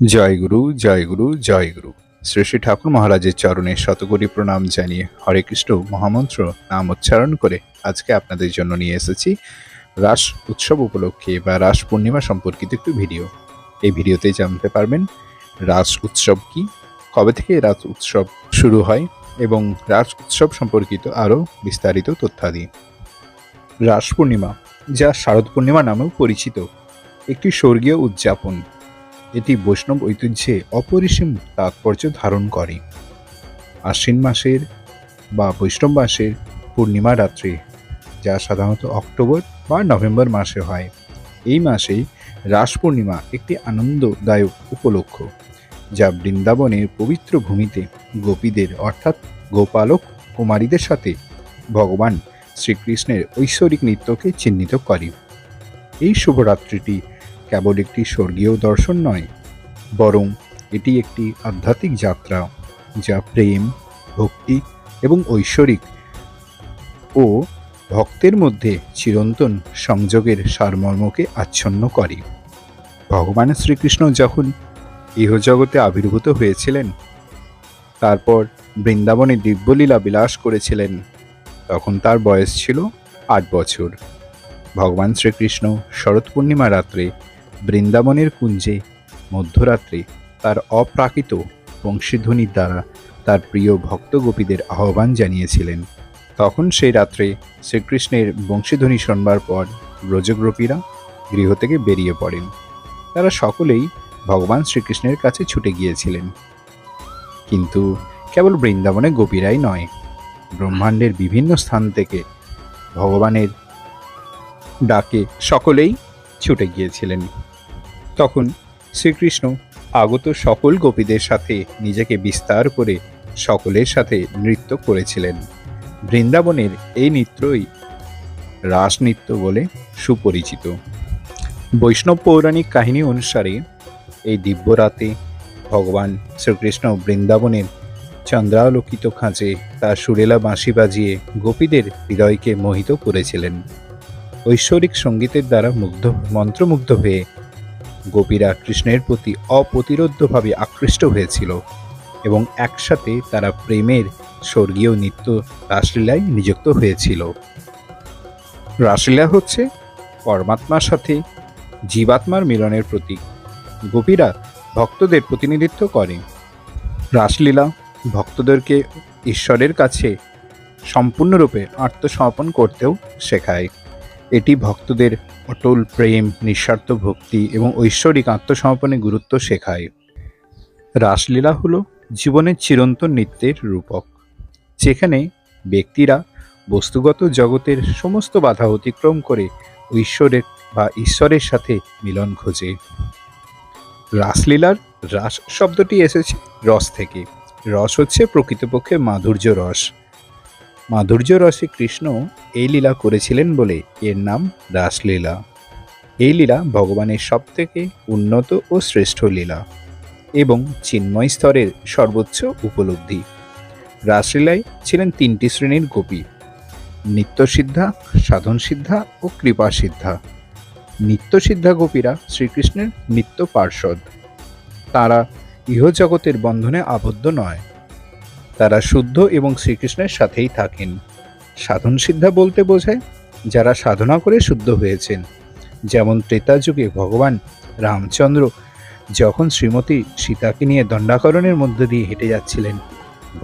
জয়গুরু জয়গুরু জয়গুরু শ্রী শ্রী ঠাকুর মহারাজের চরণে শতকোটি প্রণাম জানিয়ে হরে কৃষ্ণ মহামন্ত্র নাম উচ্চারণ করে আজকে আপনাদের জন্য নিয়ে এসেছি রাস উৎসব উপলক্ষে বা রাস পূর্ণিমা সম্পর্কিত একটু ভিডিও। এই ভিডিওতে জানতে পারবেন রাস উৎসব কি, কবে থেকে রাস উৎসব শুরু হয় এবং রাস উৎসব সম্পর্কিত আরও বিস্তারিত তথ্যাদি। রাস পূর্ণিমা, যা শারদ পূর্ণিমা নামেও পরিচিত, একটি স্বর্গীয় উদযাপন। এটি বৈষ্ণব ঐতিহ্যে অপরিসীম তাৎপর্য ধারণ করে। আশ্বিন মাসের বা বৈষ্ণব মাসের পূর্ণিমা রাত্রি, যা সাধারণত অক্টোবর বা নভেম্বর মাসে হয়। এই মাসেই রাস পূর্ণিমা একটি আনন্দদায়ক উপলক্ষ, যা বৃন্দাবনের পবিত্র ভূমিতে গোপীদের অর্থাৎ গোপালক কুমারীদের সাথে ভগবান শ্রীকৃষ্ণের ঐশ্বরিক নৃত্যকে চিহ্নিত করে। এই শুভরাত্রিটি কেবল একটি স্বর্গীয় দর্শন নয়, বরং এটি একটি আধ্যাত্মিক যাত্রা যা প্রেম, ভক্তি এবং ঐশ্বরিক ও ভক্তের মধ্যে চিরন্তন সংযোগের সারমর্মকে আচ্ছন্ন করে। ভগবান শ্রীকৃষ্ণ যখন ইহজগতে আবির্ভূত হয়েছিলেন, তারপর বৃন্দাবনে দিব্যলীলা বিলাস করেছিলেন, তখন তার বয়স ছিল আট বছর। ভগবান শ্রীকৃষ্ণ শরৎ পূর্ণিমা রাত্রে বৃন্দাবনের কুঞ্জে মধ্যরাত্রে তার অপ্রাকৃত বংশীধ্বনির দ্বারা তার প্রিয় ভক্ত গোপীদের আহ্বান জানিয়েছিলেন। তখন সেই রাত্রে শ্রীকৃষ্ণের বংশীধ্বনি শোনবার পর ব্রজগ্রোপীরা গৃহ থেকে বেরিয়ে পড়েন। তারা সকলেই ভগবান শ্রীকৃষ্ণের কাছে ছুটে গিয়েছিলেন। কিন্তু কেবল বৃন্দাবনে গোপীরাই নয়, ব্রহ্মাণ্ডের বিভিন্ন স্থান থেকে ভগবানের ডাকে সকলেই ছুটে গিয়েছিলেন। তখন শ্রীকৃষ্ণ আগত সকল গোপীদের সাথে নিজেকে বিস্তার করে সকলের সাথে নৃত্য করেছিলেন। বৃন্দাবনের এই নৃত্যই রাস নৃত্য বলে সুপরিচিত। বৈষ্ণব পৌরাণিক কাহিনী অনুসারে এই দিব্যরাতে ভগবান শ্রীকৃষ্ণ বৃন্দাবনের চন্দ্রালোকিত খাঁচে তার সুরেলা বাঁশি বাজিয়ে গোপীদের হৃদয়কে মোহিত করেছিলেন। ঐশ্বরিক সঙ্গীতের দ্বারা মুগ্ধ, মন্ত্রমুগ্ধ হয়ে গোপীরা কৃষ্ণের প্রতি অপ্রতিরোধ্যভাবে আকৃষ্ট হয়েছিল এবং একসাথে তারা প্রেমের স্বর্গীয় নৃত্য রাসলীলায় নিযুক্ত হয়েছিল। রাসলীলা হচ্ছে পরমাত্মার সাথে জীবাত্মার মিলনের প্রতীক। গোপীরা ভক্তদের প্রতিনিধিত্ব করে রাসলীলা ভক্তদেরকে ঈশ্বরের কাছে সম্পূর্ণরূপে আত্মসমর্পণ করতেও শেখায়। এটি ভক্তদের অটল প্রেম, নিঃস্বার্থ ভক্তি এবং ঐশ্বরিক আত্মসমর্পণের গুরুত্ব শেখায়। রাসলীলা হল জীবনের চিরন্তন নৃত্যের রূপক, যেখানে ব্যক্তিরা বস্তুগত জগতের সমস্ত বাধা অতিক্রম করে ঐশ্বরের বা ঈশ্বরের সাথে মিলন খোঁজে। রাসলীলার রাস শব্দটি এসেছে রস থেকে। রস হচ্ছে প্রকৃতপক্ষে মাধুর্য রস। মাধুর্য রসে কৃষ্ণ এই লীলা করেছিলেন বলে এর নাম রাসলীলা। এই লীলা ভগবানের সবথেকে উন্নত ও শ্রেষ্ঠ লীলা এবং চিন্ময় স্তরের সর্বোচ্চ উপলব্ধি। রাসলীলায় ছিলেন তিনটি শ্রেণির গোপী, নিত্যসিদ্ধা সাধন সিদ্ধা ও কৃপা সিদ্ধা নিত্যসিদ্ধা গোপীরা শ্রীকৃষ্ণের নিত্য পার্ষদ তারা ইহজগতের বন্ধনে আবদ্ধ নয়। তারা শুদ্ধ এবং শ্রীকৃষ্ণের সাথেই থাকেন। সাধন সিদ্ধা বলতে বোঝায়, যারা সাধনা করে শুদ্ধ হয়েছেন। যেমন ত্রেতা যুগে ভগবান রামচন্দ্র যখন শ্রীমতী সীতাকে নিয়ে দণ্ডাকরণের মধ্য দিয়ে হেঁটে যাচ্ছিলেন,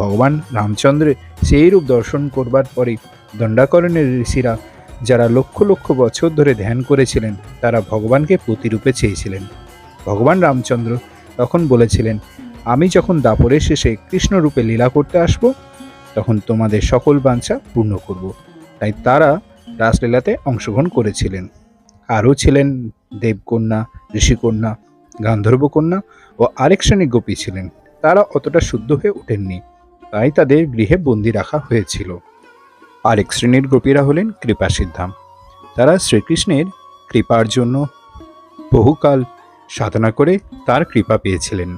ভগবান রামচন্দ্রে সেই রূপ দর্শন করবার পরে দণ্ডাকরণের ঋষিরা যারা লক্ষ লক্ষ বছর ধরে ধ্যান করেছিলেন, তারা ভগবানকে প্রতিরূপে চেয়েছিলেন। ভগবান রামচন্দ্র তখন বলেছিলেন আমি যখন দাপরের শেষে কৃষ্ণরূপে লীলা করতে আসব, তখন তোমাদের সকল বাঞ্ছা পূর্ণ করব। তাই তারা রাসলীলাতে অংশগ্রহণ করেছিলেন। আরও ছিলেন দেবকন্যা, ঋষিকন্যা, গান্ধর্বকন্যা ও আরেক শ্রেণি গোপী ছিলেন। তারা অতটা শুদ্ধ হয়ে ওঠেননি, তাই তাদের গৃহে বন্দি রাখা হয়েছিল। আরেক শ্রেণির গোপীরা হলেন কৃপা সিদ্ধাম তারা শ্রীকৃষ্ণের কৃপার জন্য বহুকাল সাধনা করে তার কৃপা পেয়েছিলেন।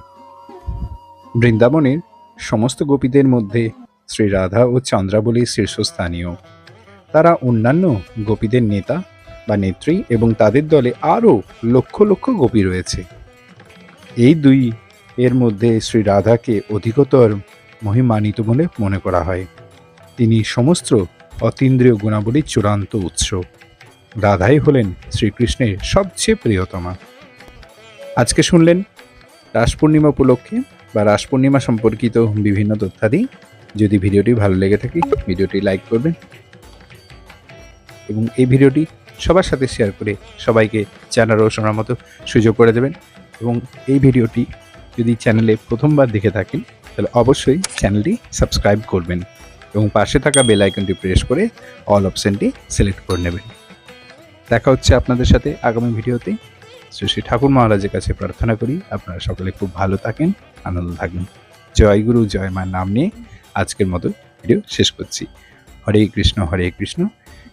বৃন্দাবনের সমস্ত গোপীদের মধ্যে শ্রী রাধা ও চন্দ্রাবলী শীর্ষস্থানীয়। তারা অন্যান্য গোপীদের নেতা বা নেত্রী এবং তাদের দলে আরও লক্ষ লক্ষ গোপী রয়েছে। এই দুই এর মধ্যে শ্রী রাধাকে অধিকতর মহিমান্বিত বলে মনে করা হয়। তিনি সমস্ত অতীন্দ্রিয় গুণাবলীর চূড়ান্ত উৎস। রাধাই হলেন শ্রীকৃষ্ণের সবচেয়ে প্রিয়তমা। আজকে শুনলেন রাস পূর্ণিমা উপলক্ষে বা রাস পূর্ণিমা সম্পর্কিত বিভিন্ন তথ্যাদি যদি ভিডিওটি ভালো লেগে থাকে, ভিডিওটি লাইক করবেন এবং এই ভিডিওটি সবার সাথে শেয়ার করে সবাইকে জানার ও শোনার মতো সুযোগ করে দেবেন এবং এই ভিডিওটি যদি চ্যানেলে প্রথমবার দেখে থাকেন, তাহলে অবশ্যই চ্যানেলটি সাবস্ক্রাইব করবেন এবং পাশে থাকা বেল আইকনটি প্রেস করে অল অপশানটি সিলেক্ট করে নেবেন। দেখা হচ্ছে আপনাদের সাথে আগামী ভিডিওতে। শ্রী শ্রী ঠাকুর মহারাজের কাছে প্রার্থনা করি, আপনারা সকলে খুব ভালো থাকেন। আনন্দ থাকবেন। জয় গুরু, জয় মার নাম নিয়ে আজকের মতো ভিডিও শেষ করছি। হরে কৃষ্ণ হরে কৃষ্ণ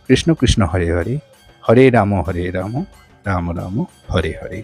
কৃষ্ণ কৃষ্ণ হরে হরে হরে রাম হরে রাম রাম রাম, হরে হরে।